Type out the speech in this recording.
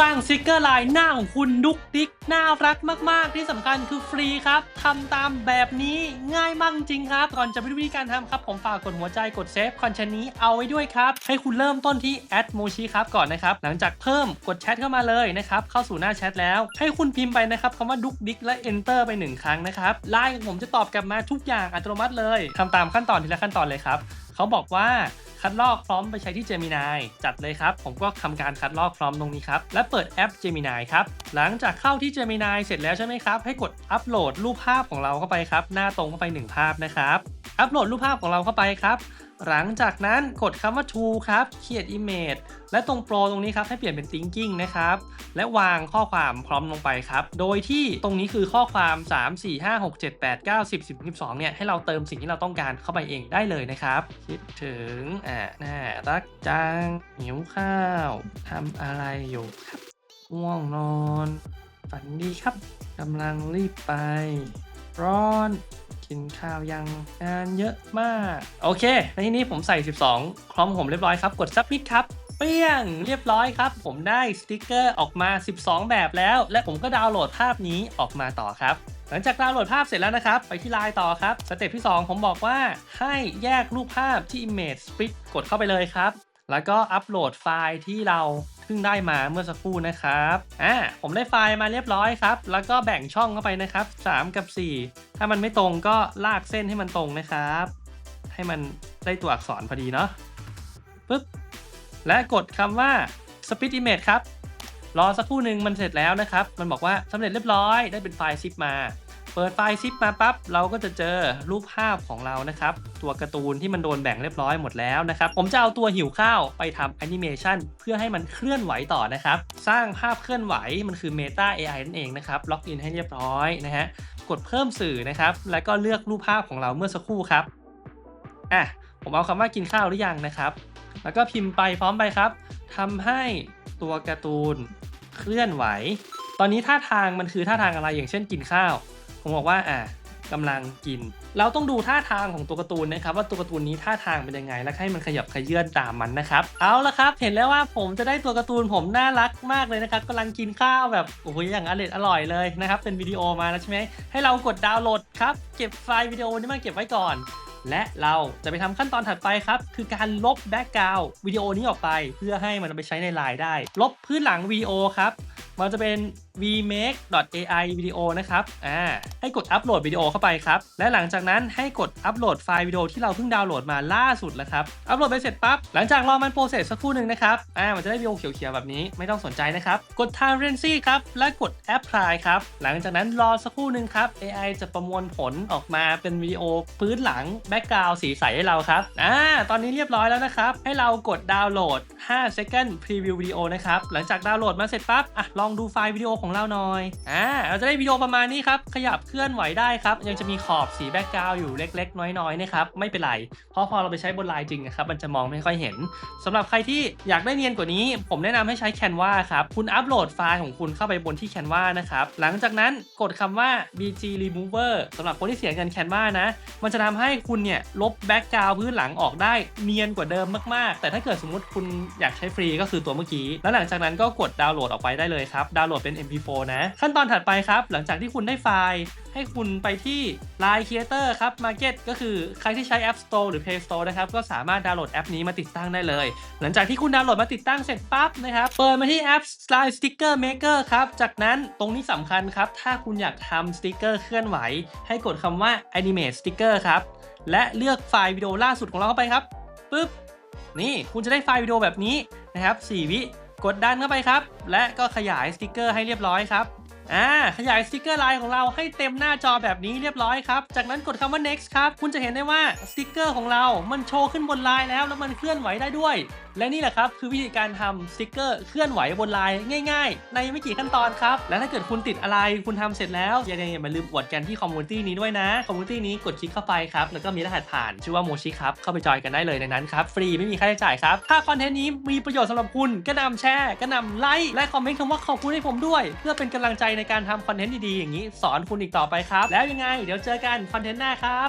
สร้างสติกเกอร์ลายหน้าของคุณดุกดิกน่ารักมาก ๆ ที่สำคัญคือฟรีครับทำตามแบบนี้ง่ายมากจริงครับ ก่อนจะไปดูวิธีการทำครับ ผมฝากกดหัวใจกดเซฟคอนเทนต์นี้เอาไว้ด้วยครับ ให้คุณเริ่มต้นที่แอดโมชิครับก่อนนะครับ หลังจากเพิ่มกดแชทเข้ามาเลยนะครับ เข้าสู่หน้าแชทแล้ว ให้คุณพิมพ์ไปนะครับคำว่าดุกดิกและ enter ไปหนึ่งครั้งนะครับไลน์ของผมจะตอบกลับมาทุกอย่างอัตโนมัติเลยทำตามขั้นตอนทีละขั้นตอนเลยครับเขาบอกว่า คัดลอกพร้อมไปใช้ที่ Gemini จัดเลยครับ ผมก็ทำการคัดลอกพร้อมตรงนี้ครับ และเปิดแอป Gemini ครับ หลังจากเข้าที่ Gemini เสร็จแล้วใช่ไหมครับ ให้กดอัปโหลดรูปภาพของเราเข้าไปครับ หน้าตรงเข้าไป 1 ภาพนะครับ อัปโหลดรูปภาพของเราเข้าไปครับ หลังจากนั้นกดคำว่า to ครับ create image และตรงโปรตรงนี้ครับให้เปลี่ยนเป็น thinking นะครับ และวางข้อความพร้อมลงไปครับ โดยที่ตรงนี้คือข้อความ 3 4 5 6 7 8 9 10 10 12เนี่ยให้เราเติมสิ่งที่เราต้องการเข้าไปเองได้เลยนะครับ คิดถึงอ่าน่ารักจังหิวข้าวทำอะไรอยู่ครับง่วงนอน ฝันดีครับกำลังรีบไป ร้อน กินข้าวยังงานเยอะมาก โอเค ในที่นี้ผมใส่ 12พร้อมผมเรียบร้อยครับ กด submit ครับ เปี้ยงเรียบร้อยครับ ผมได้สติกเกอร์ออกมา 12 แบบแล้ว และผมก็ดาวน์โหลดภาพนี้ออกมาต่อครับหลังจากดาวน์โหลดภาพเสร็จแล้วนะครับ ไปที่ไลน์ต่อครับ สเต็ปที่ 2 ผมบอกว่าให้แยกรูปภาพที่ Image Split กดเข้าไปเลยครับ แล้วก็อัปโหลดไฟล์ที่เราเพิ่งได้มาเมื่อสักครู่นะครับ อ่า ผมได้ไฟล์มาเรียบร้อยครับ แล้วก็แบ่งช่องเข้าไปนะครับ 3 กับ 4 ถ้ามันไม่ตรงก็ลากเส้นให้มันตรงนะครับ ให้มันได้ตัวอักษรพอดีเนาะปึ๊บและกดคำว่า Split Image ครับ รอสักครู่หนึ่งมันเสร็จแล้วนะครับ มันบอกว่าสำเร็จเรียบร้อยได้เป็นไฟล์ซิปมา เปิดไฟล์ซิปมาปั๊บเราก็จะเจอรูปภาพของเรานะครับ ตัวการ์ตูนที่มันโดนแบ่งเรียบร้อยหมดแล้วนะครับ ผมจะเอาตัวหิวข้าวไปทำแอนิเมชันเพื่อให้มันเคลื่อนไหวต่อนะครับ สร้างภาพเคลื่อนไหวมันคือ Meta AI นั่นเองนะครับล็อกอินให้เรียบร้อยนะฮะ กดเพิ่มสื่อนะครับ แล้วก็เลือกรูปภาพของเราเมื่อสักครู่ครับอะผมเอาคำว่ากินข้าวหรือยังนะครับ แล้วก็พิมพ์ไปพร้อมไปครับทำให้ตัวการ์ตูนเคลื่อนไหว ตอนนี้ท่าทางมันคือท่าทางอะไรอย่างเช่นกินข้าว ผมบอกว่าอะ กำลังกิน เราต้องดูท่าทางของตัวการ์ตูนนะครับว่าตัวการ์ตูนนี้ท่าทางเป็นยังไง แล้วให้มันขยับขยื่นตามมันนะครับเอาละครับ เห็นแล้วว่าผมจะได้ตัวการ์ตูนผมน่ารักมากเลยนะครับกำลังกินข้าวแบบโอ้ยอย่างอร่อยอร่อยเลยนะครับเป็นวิดีโอมาแล้วใช่ไหมให้เรากดดาวน์โหลดครับเก็บไฟล์วิดีโอนี้มาเก็บไว้ก่อนและเราจะไปทำขั้นตอนถัดไปครับ คือการลบแบ็กกราวด์วิดีโอนี้ออกไป เพื่อให้มันไปใช้ในไลน์ได้ ลบพื้นหลังวิดีโอครับ มันจะเป็น vmake.ai วิดีโอนะครับ อ่า ให้กดอัปโหลดวิดีโอเข้าไปครับ และหลังจากนั้นให้กดอัปโหลดไฟล์วิดีโอที่เราเพิ่งดาวน์โหลดมาล่าสุดแล้วครับ อัปโหลดไปเสร็จปั๊บ หลังจากรอมันโปรเซสสักครู่หนึ่งนะครับ อ่า มันจะได้วิดีโอเขียวๆแบบนี้ ไม่ต้องสนใจนะครับ กด time frenzy ครับ และกด apply ครับ หลังจากนั้นรอสักครู่หนึ่งครับ AI จะประมวลผลออกมาเป็นวิดีโอพื้นหลังแบ็กกราวด์สีใสให้เราครับ อ่า ตอนนี้เรียบร้อยแล้วนะครับ ให้เรากดดาวน์โหลด5 second preview วิดีโอนะครับ หลังจากดาวน์โหลดมาเสร็จปั๊บ อะ ลองดูไฟล์วิดีโอของเราหน่อยอ่าเราจะได้วิดีโอประมาณนี้ครับ ขยับเคลื่อนไหวได้ครับ ยังจะมีขอบสีแบ็กกราวอยู่เล็ก ๆ น้อยๆนะครับไม่เป็นไร เพราะพอเราไปใช้บนไลน์จริงนะครับมันจะมองไม่ค่อยเห็นสำหรับใครที่อยากได้เนียนกว่านี้ ผมแนะนำให้ใช้ Canva ครับคุณอัปโหลดไฟล์ของคุณเข้าไปบนที่ Canva นะครับหลังจากนั้นกดคำว่า bg remover สำหรับคนที่เสียเงิน Canva นะมันจะทำให้คุณเนี่ยลบแบ็กกราวพื้นหลังออกได้เนียนกว่าเดิมมากๆ แต่ถ้าเกิดสมมติคุณอยากใช้ฟรีก็คือตัวเมื่อกี้ แล้วหลังจากนั้นก็กดดาวน์โหลดออกไปได้เลยครับดาวน์โหลดเป็น mp MP4 นะ ขั้นตอนถัดไปครับ หลังจากที่คุณได้ไฟล์ ให้คุณไปที่ Line Creator ครับ Market ก็คือใครที่ใช้ App Store หรือ Play Store นะครับ ก็สามารถดาวน์โหลดแอปนี้มาติดตั้งได้เลย หลังจากที่คุณดาวน์โหลดมาติดตั้งเสร็จปั๊บนะครับ เปิดมาที่แอป Line Sticker Maker ครับ จากนั้นตรงนี้สำคัญครับ ถ้าคุณอยากทำสติกเกอร์เคลื่อนไหว ให้กดคำว่า Animate Sticker ครับ และเลือกไฟล์วิดีโอล่าสุดของเราเข้าไปครับปึ๊บนี่คุณจะได้ไฟล์วิดีโอแบบนี้นะครับ4วิ กดดันเข้าไปครับ และก็ขยายสติกเกอร์ให้เรียบร้อยครับ อ่าขยายสติกเกอร์ไลน์ของเราให้เต็มหน้าจอแบบนี้เรียบร้อยครับ จากนั้นกดคำว่า next ครับ คุณจะเห็นได้ว่าสติกเกอร์ของเรา มันโชว์ขึ้นบนไลน์แล้วแล้วมันเคลื่อนไหวได้ด้วย และนี่แหละครับ คือวิธีการทำสติกเกอร์เคลื่อนไหวบนไลน์ง่าย ๆ ในไม่กี่ขั้นตอนครับ และถ้าเกิดคุณติดอะไรคุณทำเสร็จแล้วอย่าอย่าลืมอวดกันที่คอมมูนิตี้นี้ด้วยนะคอมมูนิตี้นี้กดคลิกเข้าไปครับแล้วก็มีรหัสผ่านชื่อว่าโมชิครับเข้าไปจอยกันได้เลยในนั้นครับฟรีไม่มีค่าใช้จ่ายครับถ้าคอนเทนต์นี้มีประโยชน์สำหรับคุณก็นำแชร์ก็นำไลค์และคอมเมนต์คำว่าขอบคุณให้ผมด้วย เพื่อเป็นกำลังใจในการทำคอนเทนต์ดีๆอย่างนี้สอนคุณอีกต่อไปครับ แล้วยังไง เดี๋ยวเจอกันคอนเทนต์หน้าครับ